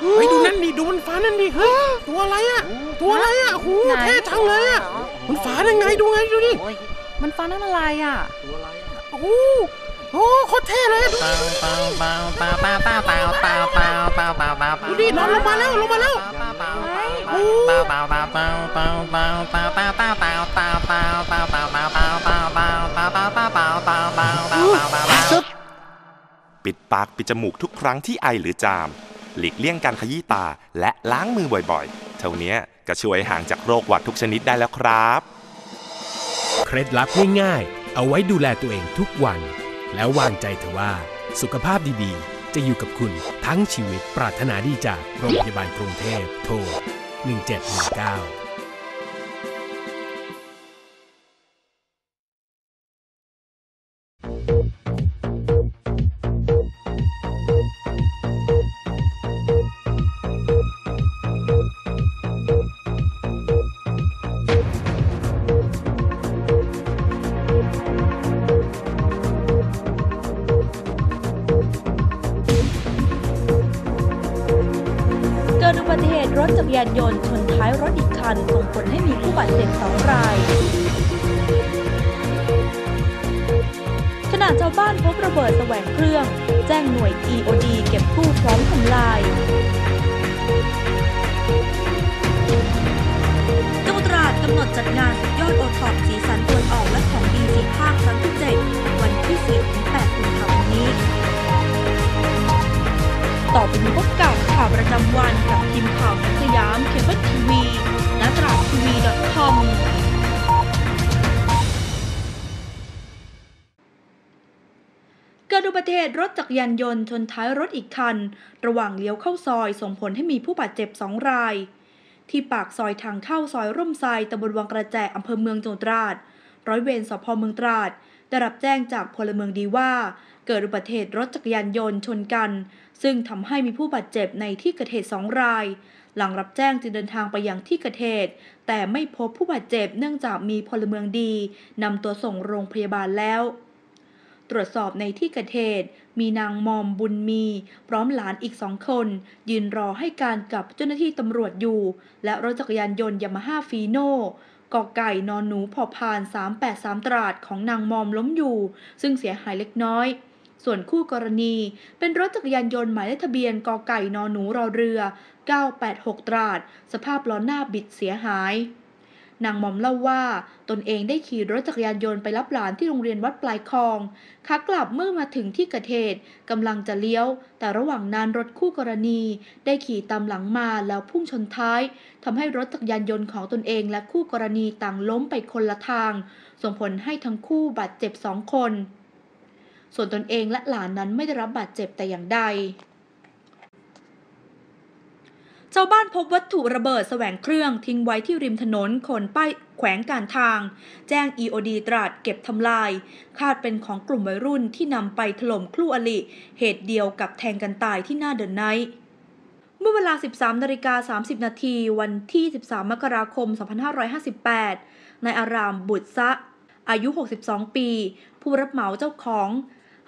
เฮ้ยดูนั่นดิดูมันฟ้านั่นดิเฮ้ยตัวอะไรอะ ตัวอะไรอะโอ้โหไหนเท่จังเลยอะมันฟ้าได้ไงดูไงดูดิโอ้ยมันฟ้านั่นอะไรอะโอ้โหโอ้โคตรเท่เลยอะดูดินอนลงมาแล้วลงมาแล้วโอ้ ซึบปิดปากปิดจมูกทุกครั้งที่ไอหรือจาม หลีกเลี่ยงการขยี้ตาและล้างมือบ่อยๆ เท่านี้ก็ช่วยห่างจากโรคหวัดทุกชนิดได้แล้วครับ เคล็ดลับง่ายๆ เอาไว้ดูแลตัวเองทุกวัน แล้ววางใจเถอะว่า สุขภาพดีๆ จะอยู่กับคุณทั้งชีวิตปรารถนาดีจากโรงพยาบาลกรุงเทพโทร1719านยนต์ชนท้ายรถอีกคันส่งผลให้มีผู้บาดเจ็บสองรายขณะชาวบ้านพบระเบิดแสวงเครื่อง แจ้งหน่วย EOD เก็บกู้พร้อมทำลายจังหวัดตราดกำหนดจัดงานสุดยอดโอทอปสีสันตวนออกและของดีสีภาคครั้งที่7วันที่4-8กุมภาพันธ์นี้ ต่อไปนี้พบกับข่าวประจำวันกับทีมข่าวสยามเคเบิลทีวีและตราดทีวี .com เกิดอุบัติเหตุรถจักรยานยนต์ชนท้ายรถอีกคัน ระหว่างเลี้ยวเข้าซอยส่งผลให้มีผู้บาดเจ็บสองราย ที่ปากซอยทางเข้าซอยร่มไทรตำบลวังกระแจอำเภอเมืองจังหวัดตราด ร้อยเวรสพเมืองตราด ได้รับแจ้งจากพลเมืองดีว่า เกิดอุบัติเหตุรถจักรยานยนต์ชนกัน ซึ่งทำให้มีผู้บาดเจ็บในที่เกิดเหตุสองราย หลังรับแจ้งจึงเดินทางไปยังที่เกิดเหตุ แต่ไม่พบผู้บาดเจ็บเนื่องจากมีพลเมืองดีนำตัวส่งโรงพยาบาลแล้วตรวจสอบในที่เกิดเหตุมีนางมอมบุญมี พร้อมหลานอีกสองคน ยืนรอให้การกับเจ้าหน้าที่ตำรวจอยู่ และรถจักรยานยนต์ยามาฮ่าฟีโน่ กอไก่นอนหนูพอพาน 383 ตราดของนางมอมล้มอยู่ ซึ่งเสียหายเล็กน้อย ส่วนคู่กรณี เป็นรถจักรยานยนต์หมายเลขทะเบียนกอไก่นอนหนูรอเรือ 986 ตราด สภาพล้อหน้าบิดเสียหาย นางหมอมเล่าว่า ตนเองได้ขี่รถจักรยานยนต์ไปรับหลานที่โรงเรียนวัดปลายคลองขากลับเมื่อมาถึงที่เกิดเหตุกำลังจะเลี้ยว แต่ระหว่างนั้นรถคู่กรณี ได้ขี่ตามหลังมาแล้วพุ่งชนท้ายทำให้รถจักรยานยนต์ของตนเองและคู่กรณีต่างล้มไปคนละทาง ส่งผลให้ทั้งคู่บาดเจ็บสองคน ส่วนตนเองและหลานนั้นไม่ได้รับบาดเจ็บแต่อย่างใด ชาวบ้านพบวัตถุระเบิดแสวงเครื่องทิ้งไว้ที่ริมถนนคนป้ายแขวงการทาง แจ้ง EOD ตราดเก็บทำลาย คาดเป็นของกลุ่มวัยรุ่นที่นำไปถล่มคลู่อลิเหตุเดียวกับแทงกันตายที่หน้าเดินไนท์เมื่อเวลา 13นาฬิกา30 นาทีวันที่ 13 มกราคม 2558 นายอารามบุตรซะ อายุ 62 ปี ผู้รับเหมาเจ้าของ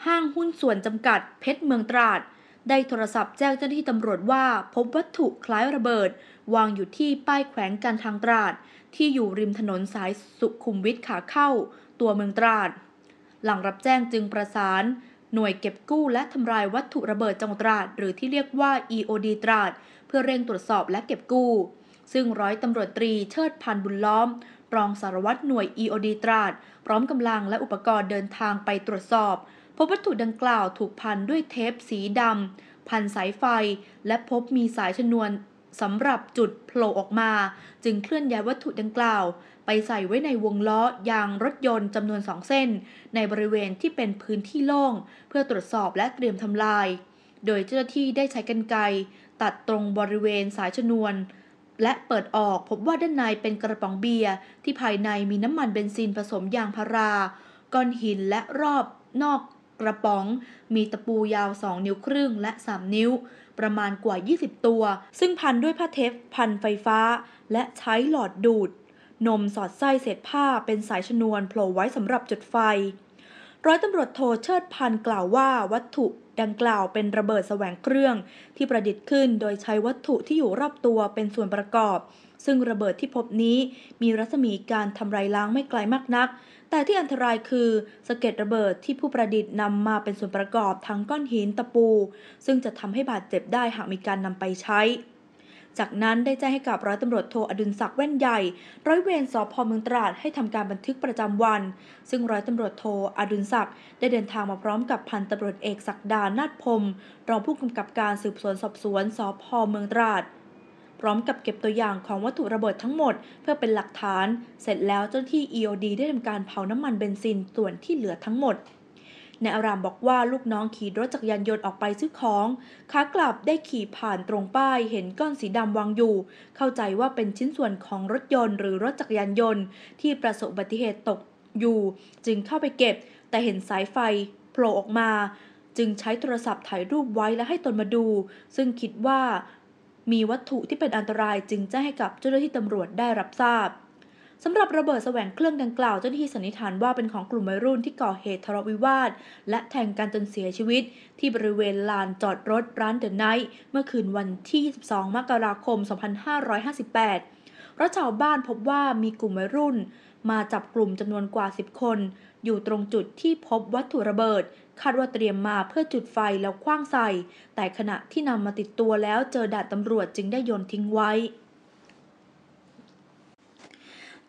ห้างหุ้นส่วนจำกัดเพชรเมืองตราด ได้โทรศัพท์แจ้งเจ้าหน้าที่ตำรวจว่าพบวัตถุคล้ายระเบิด วางอยู่ที่ป้ายแขวงการทางตราด ที่อยู่ริมถนนสายสุขุมวิทขาเข้า ตัวเมืองตราด หลังรับแจ้งจึงประสาน หน่วยเก็บกู้และทำลายวัตถุระเบิดจังหวัดตราด หรือที่เรียกว่า EOD ตราด เพื่อเร่งตรวจสอบและเก็บกู้ ซึ่งร้อยตำรวจตรีเชิดพันธ์บุญล้อม รองสารวัตรหน่วย EOD ตราด พร้อมกำลังและอุปกรณ์เดินทางไปตรวจสอบ พบวัตถุดังกล่าวถูกพันด้วยเทปสีดำพันสายไฟ และพบมีสายชนวนสำหรับจุดโผล่ออกมา จึงเคลื่อนย้ายวัตถุดังกล่าว ไปใส่ไว้ในวงล้อยางรถยนต์จำนวนสองเส้น ในบริเวณที่เป็นพื้นที่โล่ง เพื่อตรวจสอบและเตรียมทำลาย โดยเจ้าหน้าที่ได้ใช้กรรไกรตัดตรงบริเวณสายชนวน และเปิดออกพบว่าด้านในเป็นกระป๋องเบียร์ที่ภายในมีน้ำมันเบนซินผสมยางพาราก้อนหินและรอบนอก กระป๋อง มีตะปูยาว 2 นิ้วครึ่งและ 3 นิ้ว ประมาณกว่า 20 ตัว ซึ่งพันด้วยผ้าเทปพันไฟฟ้า และใช้หลอดดูด นมสอดไส้เศษผ้าเป็นสายชนวนโผล่ไว้สำหรับจุดไฟ ร้อยตำรวจโทเชิดพันกล่าวว่าวัตถุ ดังกล่าวเป็นระเบิดแสวงเครื่อง ที่ประดิษฐ์ขึ้นโดยใช้วัตถุที่อยู่รอบตัวเป็นส่วนประกอบ ซึ่งระเบิดที่พบนี้มีรัศมีการทำลายล้างไม่ไกลมากนัก แต่ที่อันตรายคือสะเก็ดระเบิดที่ผู้ประดิษฐ์นำมาเป็นส่วนประกอบทั้งก้อนหินตะปู ซึ่งจะทำให้บาดเจ็บได้หากมีการนำไปใช้ จากนั้นได้แจ้งให้กับร้อยตำรวจโทอดุลศักดิ์แว่นใหญ่ ร้อยเวรสพเมืองตราดให้ทำการบันทึกประจำวัน ซึ่งร้อยตำรวจโทอดุลศักดิ์ได้เดินทางมาพร้อมกับพันตำรวจเอกศักดานาฏพรมรองผู้กำกับการสืบสวนสอบสวนสพเมืองตราดพร้อมกับเก็บตัวอย่างของวัตถุระเบิดทั้งหมด เพื่อเป็นหลักฐาน เสร็จแล้วเจ้าหน้าที่ EOD ได้ทำการเผาน้ำมันเบนซินส่วนที่เหลือทั้งหมด นายอารามบอกว่าลูกน้องขี่รถจักรยานยนต์ออกไปซื้อของขากลับได้ขี่ผ่านตรงป้ายเห็นก้อนสีดำวางอยู่ เข้าใจว่าเป็นชิ้นส่วนของรถยนต์หรือรถจักรยานยนต์ ที่ประสบอุบัติเหตุตกอยู่ จึงเข้าไปเก็บ แต่เห็นสายไฟโผล่ออกมา จึงใช้โทรศัพท์ถ่ายรูปไว้และให้ตนมาดู ซึ่งคิดว่ามีวัตถุที่เป็นอันตรายจึงแจ้งให้กับเจ้าหน้าที่ตำรวจได้รับทราบ สำหรับระเบิดแสวงเครื่องดังกล่าวเจ้าหน้าที่สันนิษฐานว่าเป็นของกลุ่มวัยรุ่นที่ก่อเหตุทะเลาะวิวาท และแทงกันจนเสียชีวิต ที่บริเวณลานจอดรถร้านเดอะไนท์เมื่อคืนวันที่ 22 มกราคม 2558 เพราะชาวบ้านพบว่ามีกลุ่มวัยรุ่น มาจับกลุ่มจำนวนกว่า 10 คน อยู่ตรงจุดที่พบวัตถุระเบิด คาดว่าเตรียมมาเพื่อจุดไฟแล้วคว้างใส่ แต่ขณะที่นำมาติดตัวแล้วเจอดาดตำรวจจึงได้โยนทิ้งไว้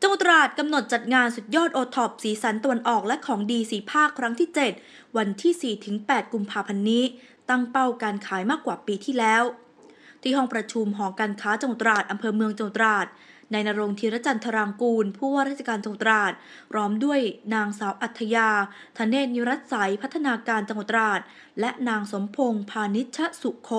จังหวัดตราดกำหนดจัดงานสุดยอดโอท็อปสีสันตะวันออกและของดีสีภาคครั้งที่ 7 วันที่ 4-8 กุมภาพันธ์นี้ ตั้งเป้าการขายมากกว่าปีที่แล้ว ที่ห้องประชุมหอการค้าจังหวัดตราดอำเภอเมืองจังหวัดตราดนายนรงธีรจันทรางกูล ผู้ว่าราชการจังหวัดตราดพร้อมด้วยนางสาวอัธยาธเนศนิรัตใสยพัฒนาการจังหวัดตราดและนางสมพงษ์พานิชสุโข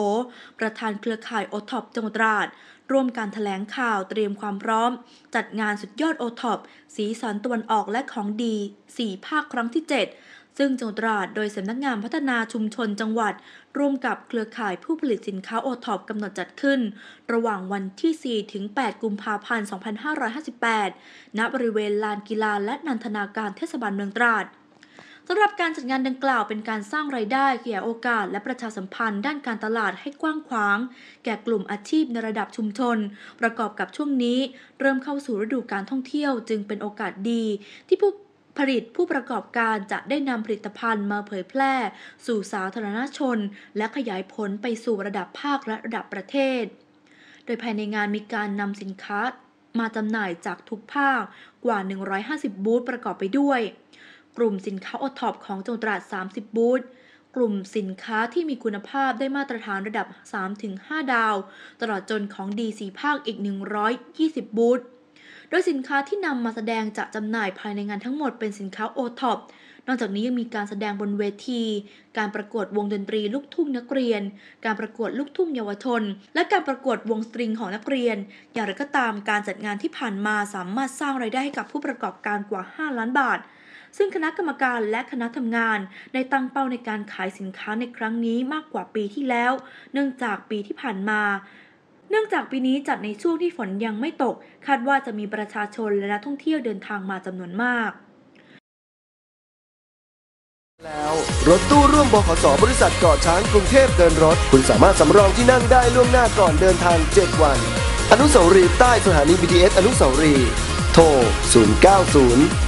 ประธานเครือข่ายโอท็อปจังหวัดตราด ร่วมการถแถลงข่าวเตรียมความพร้อม จัดงานสุดยอดโอท็อปสีสันตะวันออกและของดี 4 ภาคครั้งที่ 7 ซึ่งจังหวัดตราดโดยสำนักงานพัฒนาชุมชนจังหวัด ร่วมกับเครือข่ายผู้ผลิตสินค้าโอท็อปกำหนดจัดขึ้น ระหว่างวันที่ 4 ถึง 8 กุมภาพันธ์ 2558 ณ บริเวณลานกีฬาและนันทนาการเทศบาลเมืองตราด สำหรับการจัดงานดังกล่าวเป็นการสร้างไรายได้ขยายโอกาสและประชาสัมพันธ์ด้านการตลาดให้กว้างขวาง แก่กลุ่มอาชีพในระดับชุมชน ประกอบกับช่วงนี้ เริ่มเข้าสู่ฤดูการท่องเที่ยวจึงเป็นโอกาสดี ที่ผู้ผลิตผู้ประกอบการจะได้นำผลิตภัณฑ์มาเผยแพร่ สู่สาธารณชน และขยายผลไปสู่ระดับภาคและระดับประเทศ โดยภายในงานมีการนำสินค้ามาจำหน่ายจากทุกภาคกว่า 150 บูธประกอบไปด้วย กลุ่มสินค้าโอท็อปของจังหวัดตราด 30 บูธ กลุ่มสินค้าที่มีคุณภาพได้มาตรฐานระดับ 3-5 ดาว ตลอดจนของดีสีภาคอีก 120 บูธ โดยสินค้าที่นำมาแสดงจะจำหน่ายภายในงานทั้งหมดเป็นสินค้าโอท็อปนอกจากนี้ยังมีการแสดงบนเวที การประกวดวงดนตรีลูกทุ่งนักเรียน การประกวดลูกทุ่งเยาวชน และการประกวดวงสตริงของนักเรียน อย่างไรก็ตามการจัดงานที่ผ่านมาสามารถสร้างไรายได้ให้กับผู้ประกอบการกว่า 5 ล้านบาท ซึ่งคณะกรรมการและคณะทำงานได้ตั้งเป้าในการขายสินค้าในครั้งนี้มากกว่าปีที่แล้ว เนื่องจากปีที่ผ่านมาเนื่องจากปีนี้จัดในช่วงที่ฝนยังไม่ตก คาดว่าจะมีประชาชนและนักท่องเที่ยวเดินทางมาจำนวนมาก แล้วรถตู้ร่วมบขสบริษัทเกาะช้างกรุงเทพเดินรถ คุณสามารถสำรองที่นั่งได้ล่วงหน้าก่อนเดินทาง 7 วัน อนุสาวรีย์ใต้สถานี BTS อนุสาวรีย์โทร 090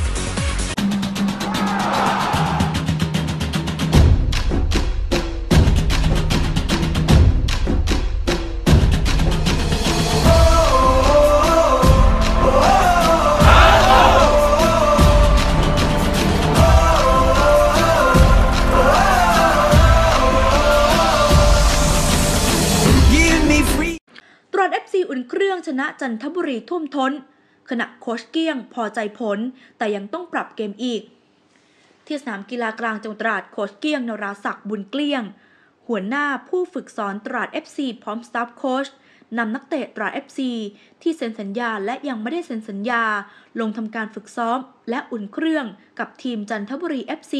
จันทบุรีท่วมท้น ขณะโคชเกี้ยงพอใจผล แต่ยังต้องปรับเกมอีก ที่สนามกีฬากลางจังหวัดตราดโคชเกี้ยงนราศักดิ์บุญเกลี้ยง หัวหน้าผู้ฝึกสอนตราด FC พร้อมสตาฟโค้ชนำนักเตะตราด FC ที่เซ็นสัญญาและยังไม่ได้เซ็นสัญญา ลงทำการฝึกซ้อม และอุ่นเครื่องกับทีมจันทบุรี FC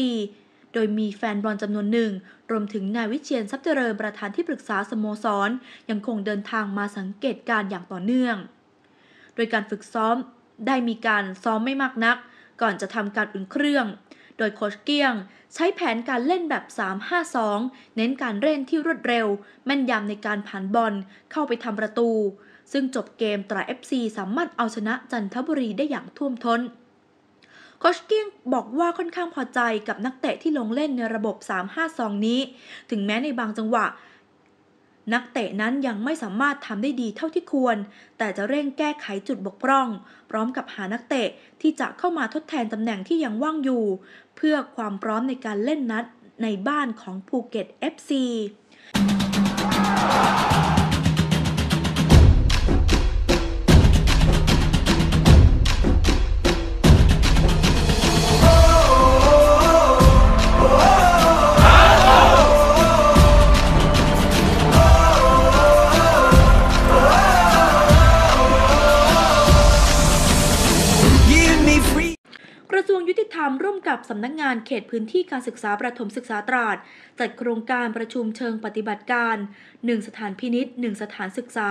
โดยมีแฟนบอลจำนวนหนึ่ง รวมถึงนายวิเชียนทรัพย์เจริญประธานที่ปรึกษาสโมสร ยังคงเดินทางมาสังเกตการ์อย่างต่อเนื่อง โดยการฝึกซ้อมได้มีการซ้อมไม่มากนัก ก่อนจะทำการอุ่นเครื่อง โดยโคชเกี้ยง ใช้แผนการเล่นแบบ 3-5-2 เน้นการเล่นที่รวดเร็ว แม่นยำในการผ่านบอลเข้าไปทำประตู ซึ่งจบเกมตรา FC สามารถเอาชนะจันทบุรีได้อย่างท่วมท้น โคชเกี้ยงบอกว่าค่อนข้างพอใจกับนักเตะที่ลงเล่นในระบบ 3-5-2 นี้ ถึงแม้ในบางจังหวะ นักเตะนั้นยังไม่สามารถทำได้ดีเท่าที่ควร แต่จะเร่งแก้ไขจุดบกพร่อง พร้อมกับหานักเตะที่จะเข้ามาทดแทนตำแหน่งที่ยังว่างอยู่ เพื่อความพร้อมในการเล่นนัดในบ้านของภูเก็ต FC สำนักงานเขตพื้นที่การศึกษาประถมศึกษาตราด จัดโครงการประชุมเชิงปฏิบัติการ 1 สถานพินิษ1สถานศึกษา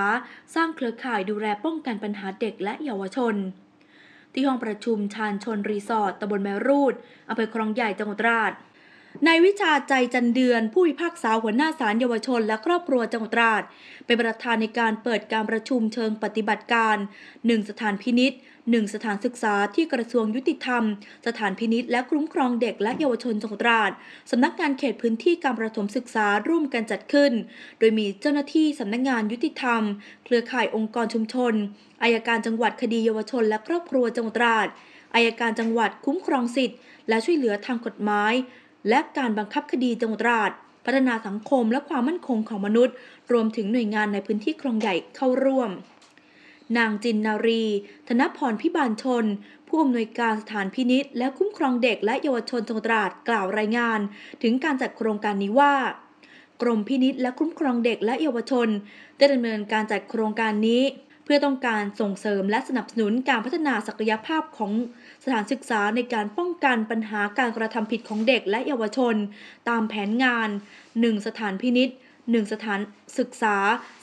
สร้างเครือข่ายดูแลป้องกันปัญหาเด็กและเยาวชน ที่ห้องประชุมชานชนรีสอร์ทตำบลแมรูดอำเภอคลองใหญ่จังหวัดตราด นายวิชาใจจันเดือน ผู้พิพากษาหัวหน้าศาลเยาวชน และครอบครัวจังหวัดตราด เป็นประธานในการเปิดการประชุมเชิงปฏิบัติการ 1 สถานพินิษหนึ่งสถานศึกษาที่กระทรวงยุติธรรม สถานพินิษและคุ้มครองเด็กและเยาวชนจังหวัดตราดสำนักงานเขตพื้นที่การประถมศึกษาร่วมกันจัดขึ้น โดยมีเจ้าหน้าที่สำนักงานยุติธรรม เครือข่ายองค์กรชุมชนอายการจังหวัดคดีเยาวชน และครอบครัวจังหวัดตราดอายการจังหวัดคุ้มครองสิทธิ์และช่วยเหลือทางกฎหมาย และการบังคับคดีจังหวัดตราดพัฒนาสังคมและความมั่นคงของมนุษย์ รวมถึงหน่วยงานในพื้นที่คลองใหญ่เข้าร่วม นางจินนารี ธนพรพิบาลชน ผู้อำนวยการสถานพินิษและคุ้มครองเด็กและเยาวชนจังหวัดตราดกล่าวรายงาน ถึงการจัดโครงการนี้ว่ากรมพินิษและคุ้มครองเด็กและเยาวชน ได้ดำเนินการจัดโครงการนี้ เพื่อต้องการส่งเสริมและสนับสนุนการพัฒนาศักยภาพของ สถานศึกษาในการป้องกันปัญหาการกระทำผิดของเด็กและเยาวชน ตามแผนงาน 1 สถานพินิษหนึ่งสถานศึกษา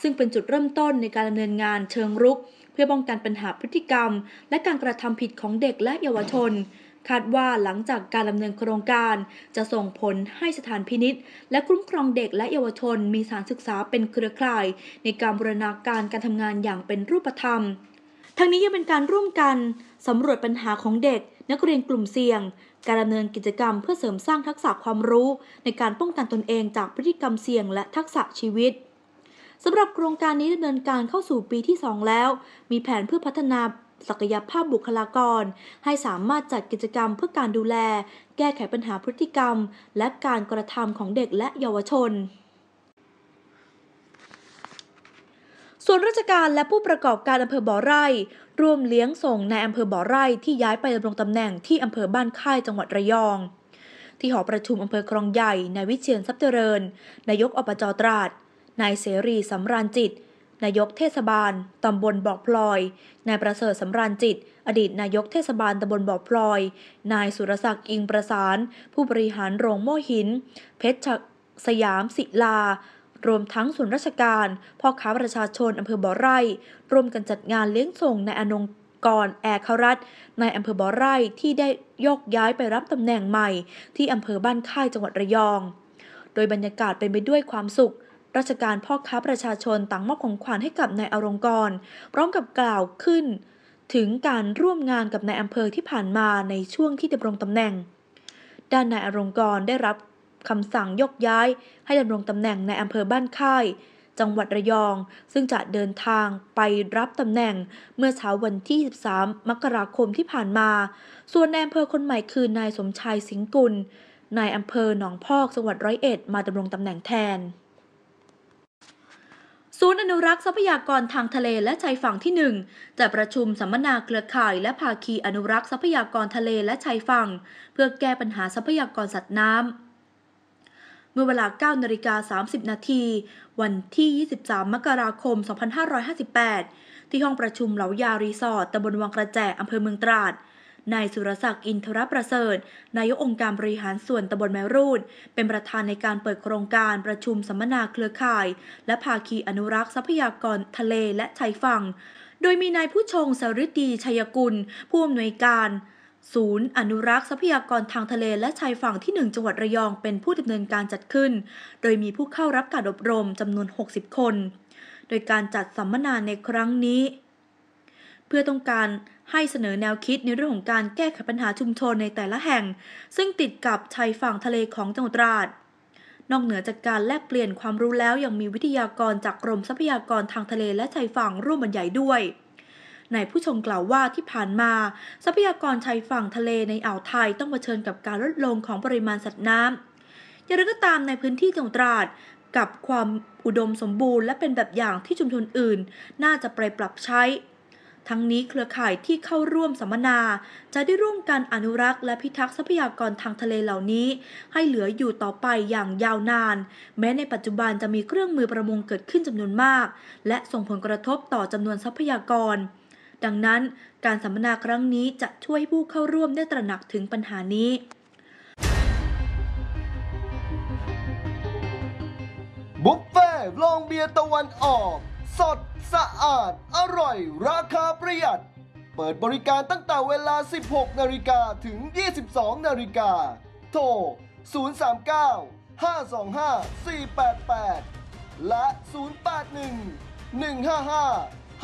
ซึ่งเป็นจุดเริ่มต้นในการดำเนินงานเชิงรุก เพื่อป้องกันปัญหาพฤติกรรม และการกระทำผิดของเด็กและเยาวชนคาดว่าหลังจากการดำเนินโครงการจะส่งผลให้สถานพินิษและคุ้มครองเด็กและเยาวชนมีสถานศึกษาเป็นเครือข่าย ในการบูรณาการการทำงานอย่างเป็นรูปธรรม ทั้งนี้ยังเป็นการร่วมกันสำรวจปัญหาของเด็ก นักเรียนกลุ่มเสี่ยง การดำเนินกิจกรรมเพื่อเสริมสร้างทักษะความรู้ ในการป้องกันตนเองจากพฤติกรรมเสี่ยงและทักษะชีวิตสำหรับโครงการนี้ดำเนินการเข้าสู่ปีที่ 2 แล้ว มีแผนเพื่อพัฒนาศักยภาพบุคลากร ให้สามารถจัดกิจกรรมเพื่อการดูแล แก้ไขปัญหาพฤติกรรม และการกระทำของเด็กและเยาวชน ส่วนราชการและผู้ประกอบการอำเภอบ่อไร่ ร่วมเลี้ยงส่งในอำเภอบ่อไร่ที่ย้ายไปดำรงตำแหน่งที่อำเภอบ้านค่ายจังหวัดระยอง ที่หอประชุมอำเภอคลองใหญ่นายวิเชียนทรัพย์เจริญ นายกอบจตราดนายเสรีสำราญจิต นายกเทศบาลตำบลบอกพลอย นายประเสริฐสำราญจิต อดีตนายกเทศบาลตำบลบอกพลอย นายสุรศักดิ์อิงประสาน ผู้บริหารโรงโม่หิน เพชรสยามศิลา รวมทั้งส่วนราชการ พ่อค้าประชาชนอำเภอบ่อไร่ ร่วมกันจัดงานเลี้ยงส่งนายอนงกรแอร์คารัตนอำเภอบ่อไร่ที่ได้โยกย้ายไปรับตำแหน่งใหม่ ที่อำเภอบ้านค่ายจังหวัดระยอง โดยบรรยากาศเป็นไปด้วยความสุข ราชการพ่อค้าประชาชนต่างมอบของขวัญให้กับนายอรงกร พร้อมกับกล่าวขึ้น ถึงการร่วมงานกับนายอำเภอที่ผ่านมาในช่วงที่ดำรงตำแหน่งด้านนายอรงกรได้รับ คำสั่งยกย้าย ให้ดำรงตำแหน่งในอำเภอบ้านค่าย จังหวัดระยอง ซึ่งจะเดินทางไปรับตำแหน่งเมื่อเช้าวันที่ 13 มกราคมที่ผ่านมา ส่วนนายอำเภอคนใหม่คือนายสมชายสิงกุลนายอำเภอหนองพอกจังหวัดร้อยเอ็ดมาดำรงตำแหน่งแทนศูนย์อนุรักษ์ทรัพยากรทางทะเลและชายฝั่งที่ 1 จะประชุมสัมมนาเครือข่าย และภาคีอนุรักษ์ทรัพยากรทะเลและชายฝั่ง เพื่อแก้ปัญหาทรัพยากรสัตว์น้ำ เมื่อเวลา9นาฬิกา30 นาที วันที่ 23 มกราคม 2558 ที่ห้องประชุมเหลายารีสอร์ทตำบลวังกระแจอำเภอเมืองตราด นายสุรศักดิ์อินทรประเสริฐ นายกองค์การบริหารส่วนตำบลแมรูด เป็นประธานในการเปิดโครงการประชุมสัมมนาเครือข่าย และภาคีอนุรักษ์ทรัพยากรทะเลและชายฝั่ง โดยมีนายผู้ชงสฤดีชัยกุล ผู้อำนวยการ ศูนย์อนุรักษ์ทรัพยากรทางทะเลและชายฝั่งที่ 1 จังหวัดระยองเป็นผู้ดำเนินการจัดขึ้น โดยมีผู้เข้ารับการอบรมจำนวน 60 คน โดยการจัดสัมมนาในครั้งนี้ เพื่อต้องการให้เสนอแนวคิดในเรื่องของการแก้ไขปัญหาชุมชนในแต่ละแห่ง ซึ่งติดกับชายฝั่งทะเลของจังหวัดตราดนอกเหนือจากการแลกเปลี่ยนความรู้แล้วยังมีวิทยากรจากกรมทรัพยากรทางทะเลและชายฝั่งร่วมบรรยายด้วย นายผู้ชมกล่าวว่าที่ผ่านมา ทรัพยากรชายฝั่งทะเลในอ่าวไทยต้องเผชิญกับการลดลงของปริมาณสัตว์น้ำอย่างไรก็ตามในพื้นที่จังหวัดตราดกับความอุดมสมบูรณ์และเป็นแบบอย่างที่ชุมชนอื่น น่าจะไปปรับใช้ ทั้งนี้เครือข่ายที่เข้าร่วมสัมมนา จะได้ร่วมกันอนุรักษ์และพิทักษ์ทรัพยากรทางทะเลเหล่านี้ ให้เหลืออยู่ต่อไปอย่างยาวนาน แม้ในปัจจุบันจะมีเครื่องมือประมงเกิดขึ้นจำนวนมาก และส่งผลกระทบต่อจำนวนทรัพยากร ดังนั้นการสัมมนาครั้งนี้จะช่วยให้ผู้เข้าร่วมได้ตระหนักถึงปัญหานี้บุฟเฟ่ต์โรงเบียร์ตะวันออก สดสะอาด อร่อย ราคาประหยัด เปิดบริการตั้งแต่เวลา 16 นาฬิกาถึง 22 นาฬิกา โทร 039 525 488 และ 081 155 5052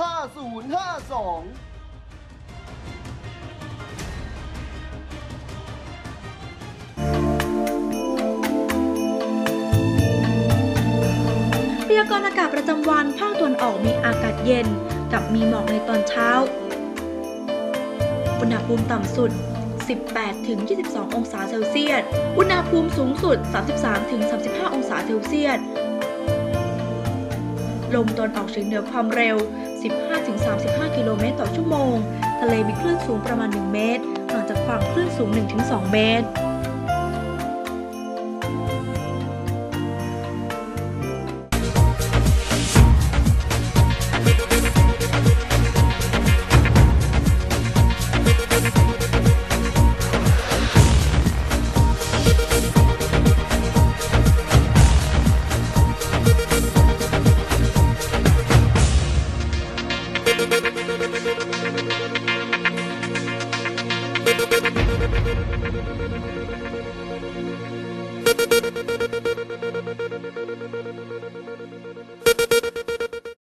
พยากรณ์อากาศประจำวันภาคตะวันออกมีอากาศเย็น กับมีหมอกในตอนเช้า อุณหภูมิต่ำสุด 18ถึง22 องศาเซลเซียส อุณหภูมิสูงสุด 33ถึง35 องศาเซลเซียส ลมตอนออกเฉียงเหนือความเร็ว 15ถึง35 กิโลเมตรต่อชั่วโมง ทะเลมีคลื่นสูงประมาณ 1 เมตร ห่างจากฝั่งคลื่นสูง1ถึง2เมตร